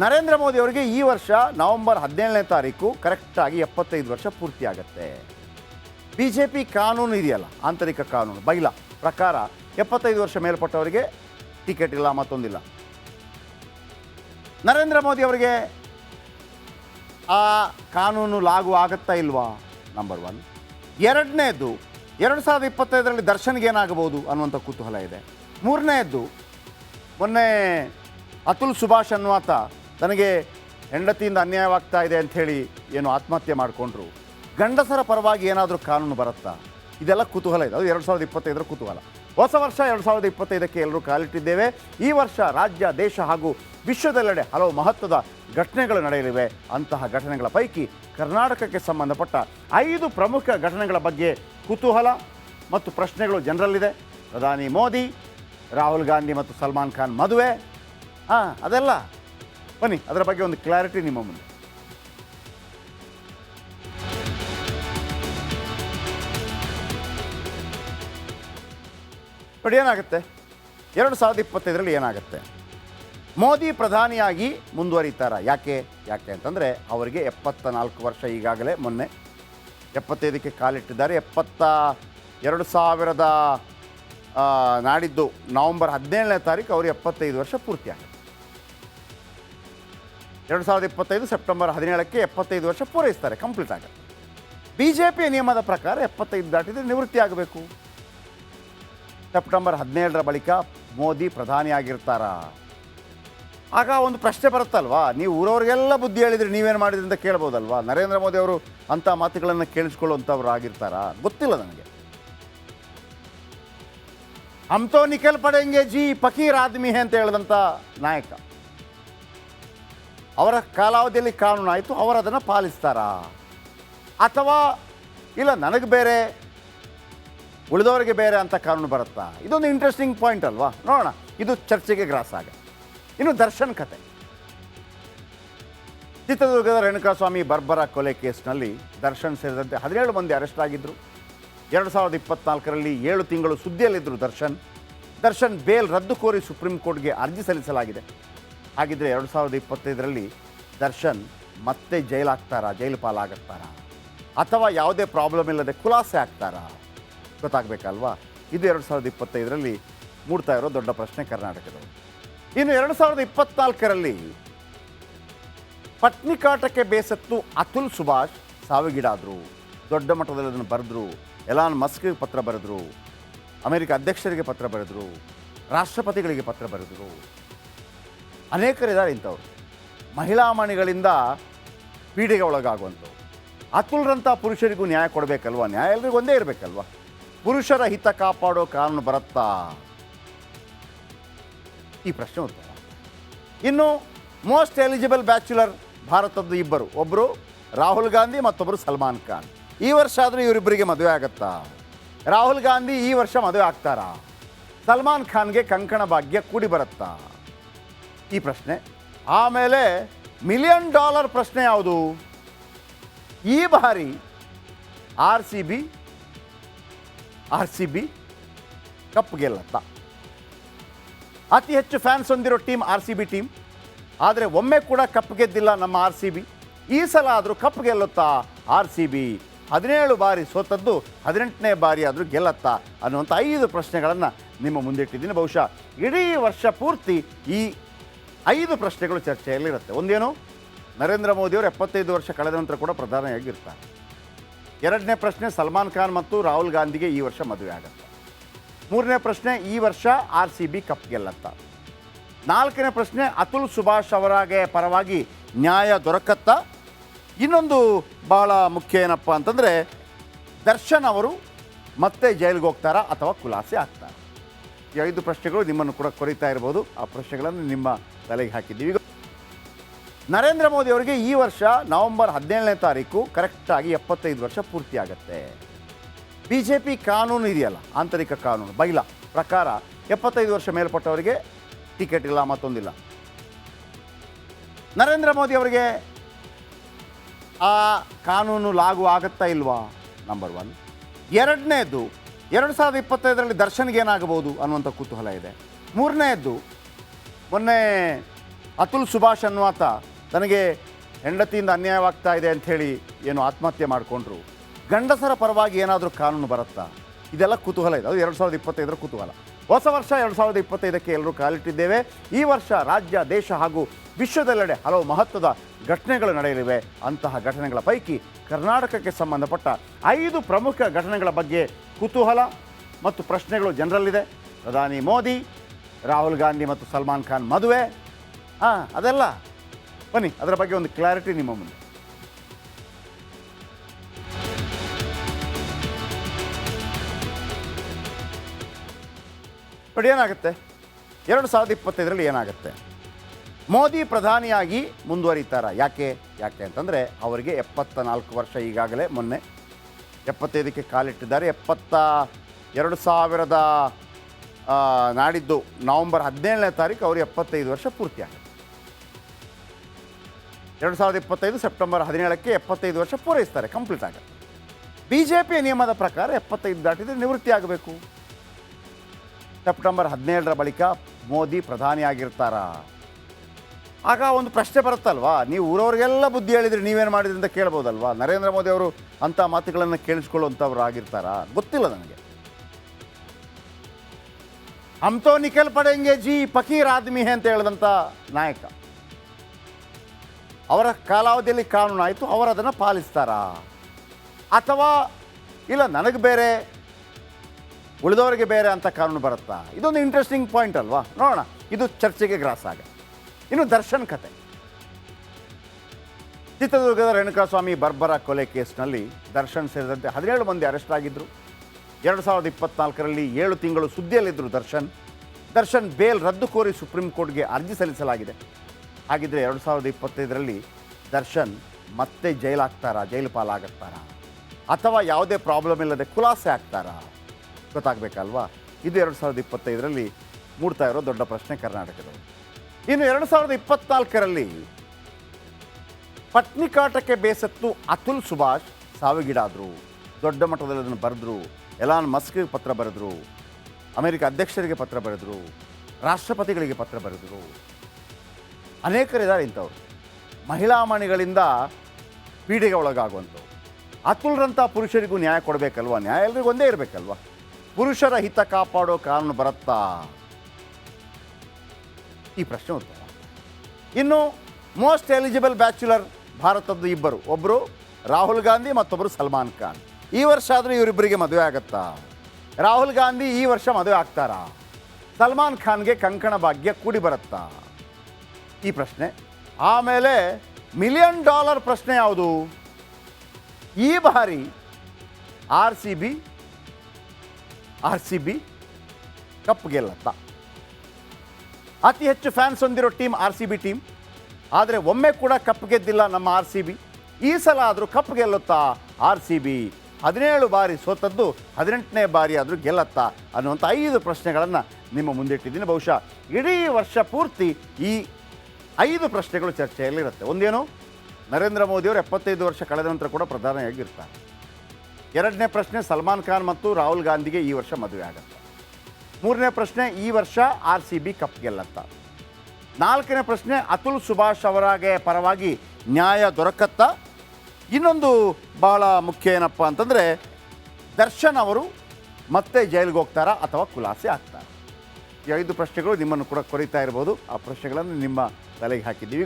ನರೇಂದ್ರ ಮೋದಿ ಅವರಿಗೆ ಈ ವರ್ಷ ನವೆಂಬರ್ ಹದಿನೇಳನೇ ತಾರೀಕು ಕರೆಕ್ಟಾಗಿ ಎಪ್ಪತ್ತೈದು ವರ್ಷ ಪೂರ್ತಿ ಆಗುತ್ತೆ. ಬಿ ಜೆ ಪಿ ಕಾನೂನು ಇದೆಯಲ್ಲ, ಆಂತರಿಕ ಕಾನೂನು, ಬೈಲ, ಪ್ರಕಾರ ಎಪ್ಪತ್ತೈದು ವರ್ಷ ಮೇಲ್ಪಟ್ಟವರಿಗೆ ಟಿಕೆಟ್ ಇಲ್ಲ, ಮತ್ತೊಂದಿಲ್ಲ. ನರೇಂದ್ರ ಮೋದಿ ಅವರಿಗೆ ಆ ಕಾನೂನು ಲಾಗು ಆಗುತ್ತಾ ಇಲ್ವಾ? ನಂಬರ್ ಒನ್ ಎರಡನೇದು ಎರಡು ಸಾವಿರದ ಇಪ್ಪತ್ತೈದರಲ್ಲಿ ದರ್ಶನ್ಗೆ ಏನಾಗಬಹುದು ಅನ್ನುವಂಥ ಕುತೂಹಲ ಇದೆ. ಮೂರನೇದ್ದು, ಮೊನ್ನೆ ಅತುಲ್ ಸುಭಾಷ್ ಅನ್ನುವಾತ ತನಗೆ ಹೆಂಡತಿಯಿಂದ ಅನ್ಯಾಯವಾಗ್ತಾ ಇದೆ ಅಂಥೇಳಿ ಏನು ಆತ್ಮಹತ್ಯೆ ಮಾಡಿಕೊಂಡ್ರು. ಗಂಡಸರ ಪರವಾಗಿ ಏನಾದರೂ ಕಾನೂನು ಬರುತ್ತಾ? ಇದೆಲ್ಲ ಕುತೂಹಲ ಇದೆ. ಅದು ಎರಡು ಸಾವಿರದ ಇಪ್ಪತ್ತೈದರ ಕುತೂಹಲ. ಹೊಸ ವರ್ಷ ಎರಡು ಸಾವಿರದ ಇಪ್ಪತ್ತೈದಕ್ಕೆ ಎಲ್ಲರೂ ಕಾಲಿಟ್ಟಿದ್ದೇವೆ. ಈ ವರ್ಷ ರಾಜ್ಯ, ದೇಶ ಹಾಗೂ ವಿಶ್ವದೆಲ್ಲೆಡೆ ಹಲವು ಮಹತ್ವದ ಘಟನೆಗಳು ನಡೆಯಲಿವೆ. ಅಂತಹ ಘಟನೆಗಳ ಪೈಕಿ ಕರ್ನಾಟಕಕ್ಕೆ ಸಂಬಂಧಪಟ್ಟ ಐದು ಪ್ರಮುಖ ಘಟನೆಗಳ ಬಗ್ಗೆ ಕುತೂಹಲ ಮತ್ತು ಪ್ರಶ್ನೆಗಳು ಜನರಲ್ಲಿದೆ. ಪ್ರಧಾನಿ ಮೋದಿ, ರಾಹುಲ್ ಗಾಂಧಿ ಮತ್ತು ಸಲ್ಮಾನ್ ಖಾನ್ ಮದುವೆ. ಹಾಂ ಅದೆಲ್ಲ ಬನ್ನಿ, ಅದರ ಬಗ್ಗೆ ಒಂದು ಕ್ಲಾರಿಟಿ ನಿಮ್ಮ ಮುಂದೆ. ಬಟ್ ಏನಾಗುತ್ತೆ? ಎರಡು ಸಾವಿರದ ಇಪ್ಪತ್ತೈದರಲ್ಲಿ ಏನಾಗುತ್ತೆ? ಮೋದಿ ಪ್ರಧಾನಿಯಾಗಿ ಮುಂದುವರಿತಾರ? ಯಾಕೆ? ಯಾಕೆ ಅಂತಂದರೆ, ಅವರಿಗೆ ಎಪ್ಪತ್ತ ನಾಲ್ಕು ವರ್ಷ ಈಗಾಗಲೇ ಮೊನ್ನೆ. ಎಪ್ಪತ್ತೈದಕ್ಕೆ ಕಾಲಿಟ್ಟಿದ್ದಾರೆ. ಎಪ್ಪತ್ತ ಎರಡು ಸಾವಿರದ ನಾಡಿದ್ದು ನವಂಬರ್ ಹದಿನೇಳನೇ ತಾರೀಕು, ಅವರು ಎಪ್ಪತ್ತೈದು ವರ್ಷ ಪೂರ್ತಿ ಆಗುತ್ತೆ ಎರಡು ಸಾವಿರದ ಇಪ್ಪತ್ತೈದು ಸೆಪ್ಟೆಂಬರ್ ಹದಿನೇಳಕ್ಕೆ ಎಪ್ಪತ್ತೈದು ವರ್ಷ ಪೂರೈಸ್ತಾರೆ ಕಂಪ್ಲೀಟ್ ಆಗುತ್ತೆ ಬಿ ಜೆ ಪಿ ನಿಯಮದ ಪ್ರಕಾರ ಎಪ್ಪತ್ತೈದು ದಾಟಿದರೆ ನಿವೃತ್ತಿ ಆಗಬೇಕು. ಸೆಪ್ಟೆಂಬರ್ ಹದಿನೇಳರ ಬಳಿಕ ಮೋದಿ ಪ್ರಧಾನಿಯಾಗಿರ್ತಾರಾ ಆಗ ಒಂದು ಪ್ರಶ್ನೆ ಬರುತ್ತಲ್ವಾ? ನೀವು ಊರವ್ರಿಗೆಲ್ಲ ಬುದ್ಧಿ ಹೇಳಿದ್ರೆ ನೀವೇನು ಮಾಡಿದ್ರಿ ಅಂತ ಕೇಳ್ಬೋದಲ್ವಾ? ನರೇಂದ್ರ ಮೋದಿ ಅವರು ಅಂಥ ಮಾತುಗಳನ್ನು ಕೇಳಿಸ್ಕೊಳ್ಳುವಂಥವ್ರು ಆಗಿರ್ತಾರಾ? ಗೊತ್ತಿಲ್ಲ ನನಗೆ. ಹಮ್ತೋ ನಿಖಿಲ್ ಪಡೆಂಗೆ ಜಿ ಫಕೀರ್ ಆದ್ಮಿ ಅಂತ ಹೇಳಿದಂಥ ನಾಯಕ. ಅವರ ಕಾಲಾವಧಿಯಲ್ಲಿ ಕಾನೂನು ಆಯಿತು, ಅವರು ಅದನ್ನು ಪಾಲಿಸ್ತಾರಾ? ಅಥವಾ ಇಲ್ಲ, ನನಗೆ ಬೇರೆ, ಉಳಿದವರಿಗೆ ಬೇರೆ ಅಂತ ಕಾನೂನು ಬರುತ್ತಾ? ಇದೊಂದು ಇಂಟ್ರೆಸ್ಟಿಂಗ್ ಪಾಯಿಂಟ್ ಅಲ್ವಾ? ನೋಡೋಣ. ಇದು ಚರ್ಚೆಗೆ ಗ್ರಾಸ್ ಆಗ. ಇನ್ನು ದರ್ಶನ್ ಕತೆ. ಚಿತ್ರದುರ್ಗದ ರೇಣುಕಾಸ್ವಾಮಿ ಬರ್ಬರ ಕೊಲೆ ಕೇಸ್ನಲ್ಲಿ ದರ್ಶನ್ ಸೇರಿದಂತೆ ಹದಿನೇಳು ಮಂದಿ ಅರೆಸ್ಟ್ ಆಗಿದ್ದರು ಎರಡು ಸಾವಿರದ ಇಪ್ಪತ್ನಾಲ್ಕರಲ್ಲಿ ಏಳು ತಿಂಗಳು ಸುದ್ದಿಯಲ್ಲಿದ್ದರು ದರ್ಶನ್. ದರ್ಶನ್ ಬೇಲ್ ರದ್ದು ಕೋರಿ ಸುಪ್ರೀಂ ಕೋರ್ಟ್ಗೆ ಅರ್ಜಿ ಸಲ್ಲಿಸಲಾಗಿದೆ. ಹಾಗಿದ್ರೆ ಎರಡು ಸಾವಿರದ ಇಪ್ಪತ್ತೈದರಲ್ಲಿ ದರ್ಶನ್ ಮತ್ತೆ ಜೈಲಾಗ್ತಾರಾ? ಜೈಲು ಪಾಲಾಗುತ್ತಾರಾ ಅಥವಾ ಯಾವುದೇ ಪ್ರಾಬ್ಲಮ್ ಇಲ್ಲದೆ ಖುಲಾಸೆ ಆಗ್ತಾರಾ? ಗೊತ್ತಾಗಬೇಕಲ್ವಾ? ಇದು ಎರಡು ಸಾವಿರದ ಇಪ್ಪತ್ತೈದರಲ್ಲಿ ಮೂಡ್ತಾ ಇರೋ ದೊಡ್ಡ ಪ್ರಶ್ನೆ ಕರ್ನಾಟಕದ ಇನ್ನು ಎರಡು ಸಾವಿರದ ಇಪ್ಪತ್ನಾಲ್ಕರಲ್ಲಿ ಪತ್ನಿಕಾಟಕ್ಕೆ ಬೇಸತ್ತು ಅತುಲ್ ಸುಭಾಷ್ ಸಾವಿಗೀಡಾದರು. ದೊಡ್ಡ ಮಟ್ಟದಲ್ಲಿ ಅದನ್ನು ಬರೆದ್ರು. ಎಲಾನ್ ಮಸ್ಕಿಗೆ ಪತ್ರ ಬರೆದ್ರು. ಅಮೆರಿಕ ಅಧ್ಯಕ್ಷರಿಗೆ ಪತ್ರ ಬರೆದ್ರು. ರಾಷ್ಟ್ರಪತಿಗಳಿಗೆ ಪತ್ರ ಬರೆದರು. ಅನೇಕರಿದ್ದಾರೆ ಇಂಥವ್ರು. ಮಹಿಳಾ ಮಣಿಗಳಿಂದ ಪೀಡೆಗೆ ಒಳಗಾಗುವಂಥವ್ರು. ಅತುಲ್ರಂಥ ಪುರುಷರಿಗೂ ನ್ಯಾಯ ಕೊಡಬೇಕಲ್ವಾ? ನ್ಯಾಯ ಎಲ್ರಿಗೂ ಒಂದೇ ಇರಬೇಕಲ್ವಾ? ಪುರುಷರ ಹಿತ ಕಾಪಾಡೋ ಕಾನೂನು ಬರುತ್ತಾ? ಈ ಪ್ರಶ್ನೆ ಉತ್ತರ. ಇನ್ನು ಮೋಸ್ಟ್ ಎಲಿಜಿಬಲ್ ಬ್ಯಾಚುಲರ್ ಭಾರತದ ಇಬ್ಬರು. ಒಬ್ಬರು ರಾಹುಲ್ ಗಾಂಧಿ ಮತ್ತೊಬ್ಬರು ಸಲ್ಮಾನ್ ಖಾನ್. ಈ ವರ್ಷ ಆದರೂ ಇವರಿಬ್ಬರಿಗೆ ಮದುವೆ ಆಗತ್ತಾ? ರಾಹುಲ್ ಗಾಂಧಿ ಈ ವರ್ಷ ಮದುವೆ ಆಗ್ತಾರಾ? ಸಲ್ಮಾನ್ ಖಾನ್ಗೆ ಕಂಕಣ ಭಾಗ್ಯ ಕೂಡಿ ಬರುತ್ತಾ? ಈ ಪ್ರಶ್ನೆ. ಆಮೇಲೆ ಮಿಲಿಯನ್ ಡಾಲರ್ ಪ್ರಶ್ನೆ ಯಾವುದು? ಈ ಬಾರಿ R C B, R C B cup ಗೆಲ್ಲತ್ತಾ? ಅತಿ ಹೆಚ್ಚು ಫ್ಯಾನ್ಸ್ ಹೊಂದಿರೋ team R C B team ಆದರೆ ಒಮ್ಮೆ ಕೂಡ ಕಪ್ ಗೆದ್ದಿಲ್ಲ ನಮ್ಮ ಆರ್ ಸಿ ಬಿ. ಈ ಸಲ ಆದರೂ ಕಪ್ ಗೆಲ್ಲುತ್ತಾ? ಆರ್ ಸಿ ಬಿ ಹದಿನೇಳು ಬಾರಿ ಸೋತದ್ದು ಹದಿನೆಂಟನೇ ಬಾರಿ ಆದರೂ ಗೆಲ್ಲತ್ತಾ? ಅನ್ನುವಂಥ ಐದು ಪ್ರಶ್ನೆಗಳನ್ನು ನಿಮ್ಮ ಮುಂದಿಟ್ಟಿದ್ದೀನಿ. ಬಹುಶಃ ಇಡೀ ವರ್ಷ ಪೂರ್ತಿ ಈ ಐದು ಪ್ರಶ್ನೆಗಳು ಚರ್ಚೆಯಲ್ಲಿರುತ್ತೆ. ಒಂದೇನು? ನರೇಂದ್ರ ಮೋದಿಯವರು ಎಪ್ಪತ್ತೈದು ವರ್ಷ ಕಳೆದ ನಂತರ ಕೂಡ ಪ್ರಧಾನಿಯಾಗಿರ್ತಾರೆ. ಎರಡನೇ ಪ್ರಶ್ನೆ ಸಲ್ಮಾನ್ ಖಾನ್ ಮತ್ತು ರಾಹುಲ್ ಗಾಂಧಿಗೆ ಈ ವರ್ಷ ಮದುವೆ ಆಗುತ್ತೆ. ಮೂರನೇ ಪ್ರಶ್ನೆ ಈ ವರ್ಷ ಆರ್ ಸಿ ಬಿ ಕಪ್ ಗೆಲ್ಲತ್ತ? ನಾಲ್ಕನೇ ಪ್ರಶ್ನೆ ಅತುಲ್ ಸುಭಾಷ್ ಅವರಾಗೆ ಪರವಾಗಿ ನ್ಯಾಯ ದೊರಕತ್ತಾ? ಇನ್ನೊಂದು ಬಹಳ ಮುಖ್ಯ ಏನಪ್ಪ ಅಂತಂದರೆ ದರ್ಶನ್ ಅವರು ಮತ್ತೆ ಜೈಲಿಗೆ ಹೋಗ್ತಾರಾ ಅಥವಾ ಖುಲಾಸೆ ಆಗ್ತಾರಾ? ಈ ಐದು ಪ್ರಶ್ನೆಗಳು ನಿಮ್ಮನ್ನು ಕೂಡ ಕೊರಿತಾ ಇರ್ಬೋದು. ಆ ಪ್ರಶ್ನೆಗಳನ್ನು ನಿಮ್ಮ ತಲೆಗೆ ಹಾಕಿದ್ದೀವಿ. ನರೇಂದ್ರ ಮೋದಿ ಅವರಿಗೆ ಈ ವರ್ಷ ನವೆಂಬರ್ ಹದಿನೇಳನೇ ತಾರೀಕು ಕರೆಕ್ಟಾಗಿ ಎಪ್ಪತ್ತೈದು ವರ್ಷ ಪೂರ್ತಿ ಆಗುತ್ತೆ. ಬಿ ಜೆ ಪಿ ಕಾನೂನು ಇದೆಯಲ್ಲ, ಆಂತರಿಕ ಕಾನೂನು, ಬೈಲ, ಪ್ರಕಾರ ಎಪ್ಪತ್ತೈದು ವರ್ಷ ಮೇಲ್ಪಟ್ಟವರಿಗೆ ಟಿಕೆಟ್ ಇಲ್ಲ, ಮತ್ತೊಂದಿಲ್ಲ. ನರೇಂದ್ರ ಮೋದಿ ಅವರಿಗೆ ಆ ಕಾನೂನು ಲಾಗು ಆಗುತ್ತಾ ಇಲ್ವಾ? ನಂಬರ್ ಒನ್ ಎರಡನೇದು ಎರಡು ಸಾವಿರದ ಇಪ್ಪತ್ತೈದರಲ್ಲಿ ದರ್ಶನ್ಗೆ ಏನಾಗಬಹುದು ಅನ್ನುವಂಥ ಕುತೂಹಲ ಇದೆ. ಮೂರನೆಯದ್ದು, ಮೊನ್ನೆ ಅತುಲ್ ಸುಭಾಷ್ ಅನ್ನುವಾತ ತನಗೆ ಹೆಂಡತಿಯಿಂದ ಅನ್ಯಾಯವಾಗ್ತಾ ಇದೆ ಅಂಥೇಳಿ ಏನು ಆತ್ಮಹತ್ಯೆ ಮಾಡಿಕೊಂಡ್ರು. ಗಂಡಸರ ಪರವಾಗಿ ಏನಾದರೂ ಕಾನೂನು ಬರುತ್ತಾ? ಇದೆಲ್ಲ ಕುತೂಹಲ ಇದೆ. ಅದು ಎರಡು ಸಾವಿರದ ಇಪ್ಪತ್ತೈದರ ಕುತೂಹಲ. ಹೊಸ ವರ್ಷ ಎರಡು ಸಾವಿರದ ಇಪ್ಪತ್ತೈದಕ್ಕೆ ಎಲ್ಲರೂ ಕಾಲಿಟ್ಟಿದ್ದೇವೆ. ಈ ವರ್ಷ ರಾಜ್ಯ, ದೇಶ ಹಾಗೂ ವಿಶ್ವದೆಲ್ಲೆಡೆ ಹಲವು ಮಹತ್ವದ ಘಟನೆಗಳು ನಡೆಯಲಿವೆ. ಅಂತಹ ಘಟನೆಗಳ ಪೈಕಿ ಕರ್ನಾಟಕಕ್ಕೆ ಸಂಬಂಧಪಟ್ಟ ಐದು ಪ್ರಮುಖ ಘಟನೆಗಳ ಬಗ್ಗೆ ಕುತೂಹಲ ಮತ್ತು ಪ್ರಶ್ನೆಗಳು ಜನರಲ್ಲಿದೆ. ಪ್ರಧಾನಿ ಮೋದಿ, ರಾಹುಲ್ ಗಾಂಧಿ ಮತ್ತು ಸಲ್ಮಾನ್ ಖಾನ್ ಮದುವೆ. ಹಾಂ, ಅದೆಲ್ಲ. ಬನ್ನಿ, ಅದರ ಬಗ್ಗೆ ಒಂದು ಕ್ಲಾರಿಟಿ ನಿಮ್ಮ ಮುಂದೆ. ಬಟ್ ಏನಾಗುತ್ತೆ? ಎರಡು ಸಾವಿರದ ಇಪ್ಪತ್ತೈದರಲ್ಲಿ ಏನಾಗುತ್ತೆ? ಮೋದಿ ಪ್ರಧಾನಿಯಾಗಿ ಮುಂದುವರಿತಾರ. ಯಾಕೆ? ಯಾಕೆ ಅಂತಂದರೆ ಅವರಿಗೆ ಎಪ್ಪತ್ತ ನಾಲ್ಕು ವರ್ಷ ಈಗಾಗಲೇ ಮೊನ್ನೆ. ಎಪ್ಪತ್ತೈದಕ್ಕೆ ಕಾಲಿಟ್ಟಿದ್ದಾರೆ. ಎಪ್ಪತ್ತ ಎರಡು ಸಾವಿರದ ನಾಡಿದ್ದು ನವಂಬರ್ ಹದಿನೇಳನೇ ತಾರೀಕು ಅವರು ಎಪ್ಪತ್ತೈದು ವರ್ಷ ಪೂರ್ತಿ ಆಗುತ್ತೆ ಎರಡು ಸಾವಿರದ ಇಪ್ಪತ್ತೈದು ಸೆಪ್ಟೆಂಬರ್ ಹದಿನೇಳಕ್ಕೆ ಎಪ್ಪತ್ತೈದು ವರ್ಷ ಪೂರೈಸ್ತಾರೆ, ಕಂಪ್ಲೀಟ್ ಆಗುತ್ತೆ. ಬಿ ಜೆ ಪಿಯ ನಿಯಮದ ಪ್ರಕಾರ ಎಪ್ಪತ್ತೈದು ದಾಟಿದರೆ ನಿವೃತ್ತಿ ಆಗಬೇಕು ಸೆಪ್ಟೆಂಬರ್ ಹದಿನೇಳರ ಬಳಿಕ ಮೋದಿ ಪ್ರಧಾನಿಯಾಗಿರ್ತಾರಾ. ಆಗ ಒಂದು ಪ್ರಶ್ನೆ ಬರುತ್ತಲ್ವಾ? ನೀವು ಊರವ್ರಿಗೆಲ್ಲ ಬುದ್ಧಿ ಹೇಳಿದರೆ ನೀವೇನು ಮಾಡಿದ್ರಿ ಅಂತ ಕೇಳ್ಬೋದಲ್ವಾ? ನರೇಂದ್ರ ಮೋದಿ ಅವರು ಅಂಥ ಮಾತುಗಳನ್ನು ಕೇಳಿಸ್ಕೊಳ್ಳುವಂಥವ್ರು ಆಗಿರ್ತಾರಾ? ಗೊತ್ತಿಲ್ಲ ನನಗೆ. ಹಮ್ ನಿಖಿಲ್ ಪಡೆಂಗೆ ಜಿ ಫಕೀರ್ ಆದ್ಮಿ ಅಂತ ಹೇಳಿದಂಥ ನಾಯಕ. ಅವರ ಕಾಲಾವಧಿಯಲ್ಲಿ ಕಾನೂನು ಆಯಿತು ಅವರು ಅದನ್ನು ಪಾಲಿಸ್ತಾರಾ? ಅಥವಾ ಇಲ್ಲ, ನನಗೆ ಬೇರೆ ಉಳಿದವರಿಗೆ ಬೇರೆ ಅಂತ ಕಾನೂನು ಬರುತ್ತಾ? ಇದೊಂದು ಇಂಟ್ರೆಸ್ಟಿಂಗ್ ಪಾಯಿಂಟ್ ಅಲ್ವಾ? ನೋಡೋಣ. ಇದು ಚರ್ಚೆಗೆ ಗ್ರಾಸ ಆಗ. ಇನ್ನು ದರ್ಶನ್ ಕತೆ. ಚಿತ್ರದುರ್ಗದ ರೇಣುಕಾಸ್ವಾಮಿ ಬರ್ಬರ ಕೊಲೆ ಕೇಸ್ನಲ್ಲಿ ದರ್ಶನ್ ಸೇರಿದಂತೆ ಹದಿನೇಳು ಮಂದಿ ಅರೆಸ್ಟ್ ಆಗಿದ್ದರು ಎರಡು ಸಾವಿರದ ಇಪ್ಪತ್ನಾಲ್ಕರಲ್ಲಿ ಏಳು ತಿಂಗಳು ಸುದ್ದಿಯಲ್ಲಿದ್ದರು ದರ್ಶನ್. ದರ್ಶನ್ ಬೇಲ್ ರದ್ದು ಕೋರಿ ಸುಪ್ರೀಂ ಕೋರ್ಟ್ಗೆ ಅರ್ಜಿ ಸಲ್ಲಿಸಲಾಗಿದೆ. ಹಾಗಿದ್ರೆ ಎರಡು ಸಾವಿರದ ಇಪ್ಪತ್ತೈದರಲ್ಲಿ ದರ್ಶನ್ ಮತ್ತೆ ಜೈಲಾಗ್ತಾರಾ? ಜೈಲು ಪಾಲಾಗುತ್ತಾರಾ ಅಥವಾ ಯಾವುದೇ ಪ್ರಾಬ್ಲಮ್ ಇಲ್ಲದೆ ಖುಲಾಸೆ ಆಗ್ತಾರಾ? ಗೊತ್ತಾಗಬೇಕಲ್ವಾ? ಇದು ಎರಡು ಸಾವಿರದ ಇಪ್ಪತ್ತೈದರಲ್ಲಿ ಮೂಡ್ತಾ ಇರೋ ದೊಡ್ಡ ಪ್ರಶ್ನೆ ಕರ್ನಾಟಕದವರು ಇನ್ನು ಎರಡು ಸಾವಿರದ ಇಪ್ಪತ್ನಾಲ್ಕರಲ್ಲಿ ಪತ್ನಿಕಾಟಕ್ಕೆ ಬೇಸತ್ತು ಅತುಲ್ ಸುಭಾಷ್ ಸಾವಿಗೀಡಾದರು. ದೊಡ್ಡ ಮಟ್ಟದಲ್ಲಿ ಅದನ್ನು ಬರೆದ್ರು. ಎಲಾನ್ ಮಸ್ಕ್ಗೆ ಪತ್ರ ಬರೆದ್ರು. ಅಮೆರಿಕ ಅಧ್ಯಕ್ಷರಿಗೆ ಪತ್ರ ಬರೆದ್ರು. ರಾಷ್ಟ್ರಪತಿಗಳಿಗೆ ಪತ್ರ ಬರೆದರು. ಅನೇಕರಿದ್ದಾರೆ ಇಂಥವ್ರು. ಮಹಿಳಾ ಮಣಿಗಳಿಂದ ಪೀಡೆಗೆ ಒಳಗಾಗುವಂಥವು ಅತುಲ್ರಂಥ ಪುರುಷರಿಗೂ ನ್ಯಾಯ ಕೊಡಬೇಕಲ್ವ? ನ್ಯಾಯ ಎಲ್ರಿಗೂ ಒಂದೇ ಇರಬೇಕಲ್ವಾ? ಪುರುಷರ ಹಿತ ಕಾಪಾಡೋ ಕಾನೂನು ಬರುತ್ತಾ? ಈ ಪ್ರಶ್ನೆ ಉತ್ತರ. ಇನ್ನು ಮೋಸ್ಟ್ ಎಲಿಜಿಬಲ್ ಬ್ಯಾಚುಲರ್ ಭಾರತದ್ದು ಇಬ್ಬರು ಒಬ್ಬರು ರಾಹುಲ್ ಗಾಂಧಿ ಮತ್ತೊಬ್ಬರು ಸಲ್ಮಾನ್ ಖಾನ್. ಈ ವರ್ಷ ಆದರೂ ಇವರಿಬ್ಬರಿಗೆ ಮದುವೆ ಆಗತ್ತಾ? ರಾಹುಲ್ ಗಾಂಧಿ ಈ ವರ್ಷ ಮದುವೆ ಆಗ್ತಾರಾ? ಸಲ್ಮಾನ್ ಖಾನ್ಗೆ ಕಂಕಣ ಭಾಗ್ಯ ಕೂಡಿ ಬರುತ್ತಾ? ಈ ಪ್ರಶ್ನೆ. ಆಮೇಲೆ ಮಿಲಿಯನ್ ಡಾಲರ್ ಪ್ರಶ್ನೆ ಯಾವುದು? ಈ ಬಾರಿ R C B R C B cup ಗೆಲ್ಲತ್ತಾ? ಅತಿ ಹೆಚ್ಚು ಫ್ಯಾನ್ಸ್ ಹೊಂದಿರೋ team R C B team ಆದರೆ ಒಮ್ಮೆ ಕೂಡ ಕಪ್ ಗೆದ್ದಿಲ್ಲ ನಮ್ಮ ಆರ್ ಸಿ ಬಿ ಈ ಸಲ ಆದರೂ ಕಪ್ ಗೆಲ್ಲುತ್ತಾ? ಆರ್ ಸಿ ಬಿ ಹದಿನೇಳು ಬಾರಿ ಸೋತದ್ದು ಹದಿನೆಂಟನೇ ಬಾರಿ ಆದರೂ ಗೆಲ್ಲತ್ತಾ? ಅನ್ನುವಂಥ ಐದು ಪ್ರಶ್ನೆಗಳನ್ನು ನಿಮ್ಮ ಮುಂದಿಟ್ಟಿದ್ದೀನಿ. ಬಹುಶಃ ಇಡೀ ವರ್ಷ ಪೂರ್ತಿ ಈ ಐದು ಪ್ರಶ್ನೆಗಳು ಚರ್ಚೆಯಲ್ಲಿರುತ್ತೆ. ಒಂದೇನು? ನರೇಂದ್ರ ಮೋದಿಯವರು ಎಪ್ಪತ್ತೈದು ವರ್ಷ ಕಳೆದ ನಂತರ ಕೂಡ ಪ್ರಧಾನಿಯಾಗಿರ್ತಾರೆ. ಎರಡನೇ ಪ್ರಶ್ನೆ ಸಲ್ಮಾನ್ ಖಾನ್ ಮತ್ತು ರಾಹುಲ್ ಗಾಂಧಿಗೆ ಈ ವರ್ಷ ಮದುವೆ ಆಗತ್ತೆ. ಮೂರನೇ ಪ್ರಶ್ನೆ, ಈ ವರ್ಷ ಆರ್ ಸಿ ಬಿ ಕಪ್ ಗೆಲ್ಲತ್ತ? ನಾಲ್ಕನೇ ಪ್ರಶ್ನೆ, ಅತುಲ್ ಸುಭಾಷ್ ಅವರಾಗೆ ಪರವಾಗಿ ನ್ಯಾಯ ದೊರಕತ್ತ? ಇನ್ನೊಂದು ಬಹಳ ಮುಖ್ಯ ಏನಪ್ಪ ಅಂತಂದರೆ, ದರ್ಶನ್ ಅವರು ಮತ್ತೆ ಜೈಲಿಗೆ ಹೋಗ್ತಾರಾ ಅಥವಾ ಖುಲಾಸೆ ಆಗ್ತಾರಾ? ಈ ಐದು ಪ್ರಶ್ನೆಗಳು ನಿಮ್ಮನ್ನು ಕೂಡ ಕೊರಿತಾ ಇರ್ಬೋದು. ಆ ಪ್ರಶ್ನೆಗಳನ್ನು ನಿಮ್ಮ ತಲೆಗೆ ಹಾಕಿದ್ದೀವಿ.